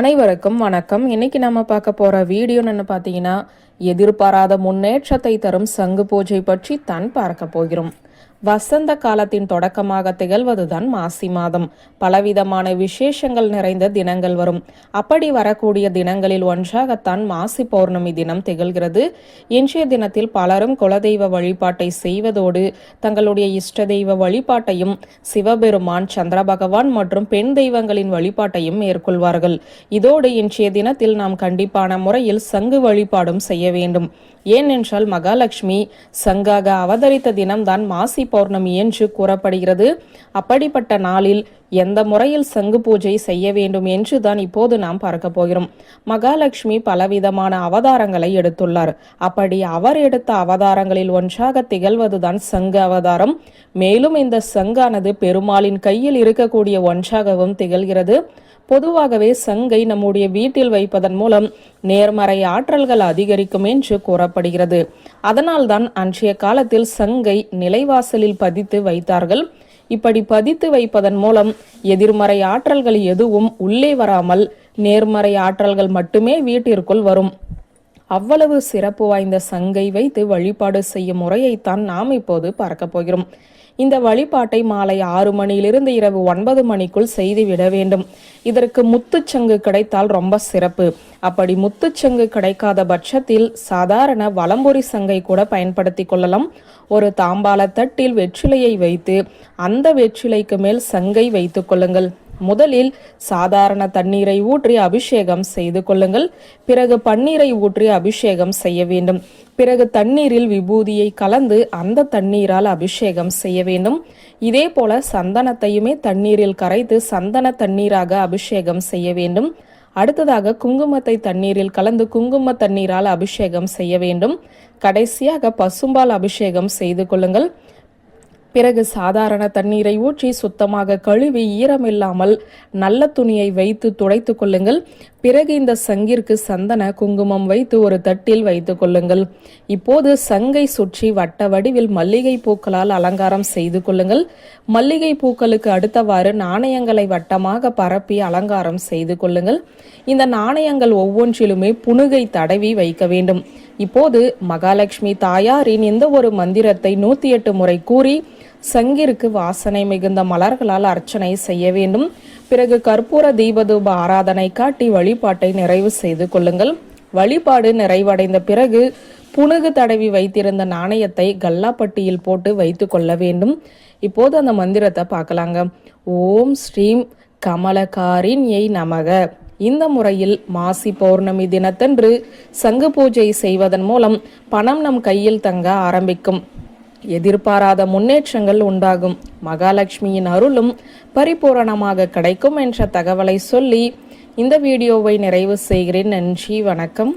அனைவருக்கும் வணக்கம். இன்னைக்கு நம்ம பார்க்க போகிற வீடியோன்னு பார்த்தீங்கன்னா எதிர்பாராத முன்னேற்றத்தை தரும் சங்கு பூஜை பற்றி தான் பார்க்க போகிறோம். வசந்த காலத்தின் தொடக்கமாக திகழ்வதுதான் மாசி மாதம். பலவிதமான விசேஷங்கள் நிறைந்த தினங்கள் வரும். அப்படி வரக்கூடிய தினங்களில் ஒன்றாகத்தான் மாசி பௌர்ணமி தினம் திகழ்கிறது. இன்றைய தினத்தில் பலரும் குலதெய்வ வழிபாட்டை செய்வதோடு தங்களுடைய இஷ்ட தெய்வ வழிபாட்டையும் சிவபெருமான் சந்திர பகவான் மற்றும் பெண் தெய்வங்களின் வழிபாட்டையும் மேற்கொள்வார்கள். இதோடு இன்றைய தினத்தில் நாம் கண்டிப்பான முறையில் சங்கு வழிபாடும் செய்ய வேண்டும். ஏனென்றால் மகாலட்சுமி சங்காக அவதரித்த தினம்தான் மாசி பௌர்ணமி என்று கூறப்படுகிறது. அப்படிப்பட்ட நாளில் எந்த முறையில் சங்கு பூஜை செய்ய வேண்டும் என்று தான் இப்போது நாம் பார்க்க போகிறோம். மகாலட்சுமி பலவிதமான அவதாரங்களை எடுத்துள்ளார். அப்படி அவர் எடுத்த அவதாரங்களில் ஒன்றாக திகழ்வதுதான் சங்கு அவதாரம். மேலும் இந்த சங்கானது பெருமாளின் கையில் இருக்கக்கூடிய ஒன்றாகவும் திகழ்கிறது. பொதுவாகவே சங்கை நம்முடைய வீட்டில் வைப்பதன் மூலம் நேர்மறை ஆற்றல்கள் அதிகரிக்கும் என்று கூறப்படுகிறது. அதனால்தான் அன்றைய காலத்தில் சங்கை நிலைவாசலில் பதித்து வைத்தார்கள். இப்படி பதித்து வைப்பதன் மூலம் எதிர்மறை ஆற்றல்கள் எதுவும் உள்ளே வராமல் நேர்மறை ஆற்றல்கள் மட்டுமே வீட்டிற்குள் வரும். அவ்வளவு சிறப்பு வாய்ந்த சங்கை வைத்து வழிபாடு செய்யும் முறையைத்தான் நாம் இப்போது பார்க்க போகிறோம். இந்த வழிபாட்டை மாலை ஆறு மணியிலிருந்து இரவு ஒன்பது மணிக்குள் செய்துவிட வேண்டும். இதற்கு முத்துச்சங்கு கிடைத்தால் ரொம்ப சிறப்பு. அப்படி முத்துச்சங்கு கிடைக்காத பட்சத்தில் சாதாரண வலம்புரி சங்கை கூட பயன்படுத்தி கொள்ளலாம். ஒரு தாம்பால தட்டில் வெற்றிலையை வைத்து அந்த வெற்றிலைக்கு மேல் சங்கை வைத்துக் கொள்ளுங்கள். முதலில் சாதாரண தண்ணீரை ஊற்றி அபிஷேகம் செய்து கொள்ளுங்கள். பிறகு பன்னீரை ஊற்றி அபிஷேகம் செய்ய வேண்டும். பிறகு தண்ணீரில் விபூதியை கலந்து அந்த தண்ணீரால் அபிஷேகம் செய்ய வேண்டும். இதே போல சந்தனத்தையுமே தண்ணீரில் கரைத்து சந்தன தண்ணீராக அபிஷேகம் செய்ய வேண்டும். அடுத்ததாக குங்குமத்தை தண்ணீரில் கலந்து குங்கும தண்ணீரால் அபிஷேகம் செய்ய வேண்டும். கடைசியாக பசும்பால் அபிஷேகம் செய்து கொள்ளுங்கள். பிறகு சாதாரண தண்ணீரை ஊற்றி சுத்தமாக கழுவி ஈரமில்லாமல் நல்ல துணியை வைத்து துடைத்து கொள்ளுங்கள். பிறகு இந்த சங்கிற்கு சந்தன குங்குமம் வைத்து ஒரு தட்டில் வைத்து கொள்ளுங்கள். இப்போது சங்கை சுற்றி வட்ட வடிவில் மல்லிகை பூக்களால் அலங்காரம் செய்து கொள்ளுங்கள். மல்லிகை பூக்களுக்கு அடுத்தவாறு நாணயங்களை வட்டமாக பரப்பி அலங்காரம் செய்து கொள்ளுங்கள். இந்த நாணயங்கள் ஒவ்வொன்றிலுமே புனுகை தடவி வைக்க வேண்டும். இப்போது மகாலட்சுமி தாயாரின் இந்த ஒரு மந்திரத்தை நூத்தி எட்டு முறை கூறி சங்கிற்கு வாசனை மிகுந்த மலர்களால் அர்ச்சனை செய்ய வேண்டும். பிறகு கற்பூர தீபதூப ஆராதனை காட்டி வழிபாட்டை நிறைவு செய்து கொள்ளுங்கள். வழிபாடு நிறைவடைந்த பிறகு புனுகு தடவி வைத்திருந்த நாணயத்தை கல்லாப்பட்டியில் போட்டு வைத்து கொள்ள வேண்டும். இப்போது அந்த மந்திரத்தை பார்க்கலாங்க. ஓம் ஸ்ரீம் கமலகாரின் எய் நமக. இந்த முறையில் மாசி பௌர்ணமி தினத்தன்று சங்கு பூஜை செய்வதன் மூலம் பணம் நம் கையில் தங்க ஆரம்பிக்கும். எதிர்பாராத முன்னேற்றங்கள் உண்டாகும். மகாலட்சுமியின் அருளும் பரிபூரணமாக கிடைக்கும் என்ற தகவலை சொல்லி இந்த வீடியோவை நிறைவு செய்கிறேன். நன்றி வணக்கம்.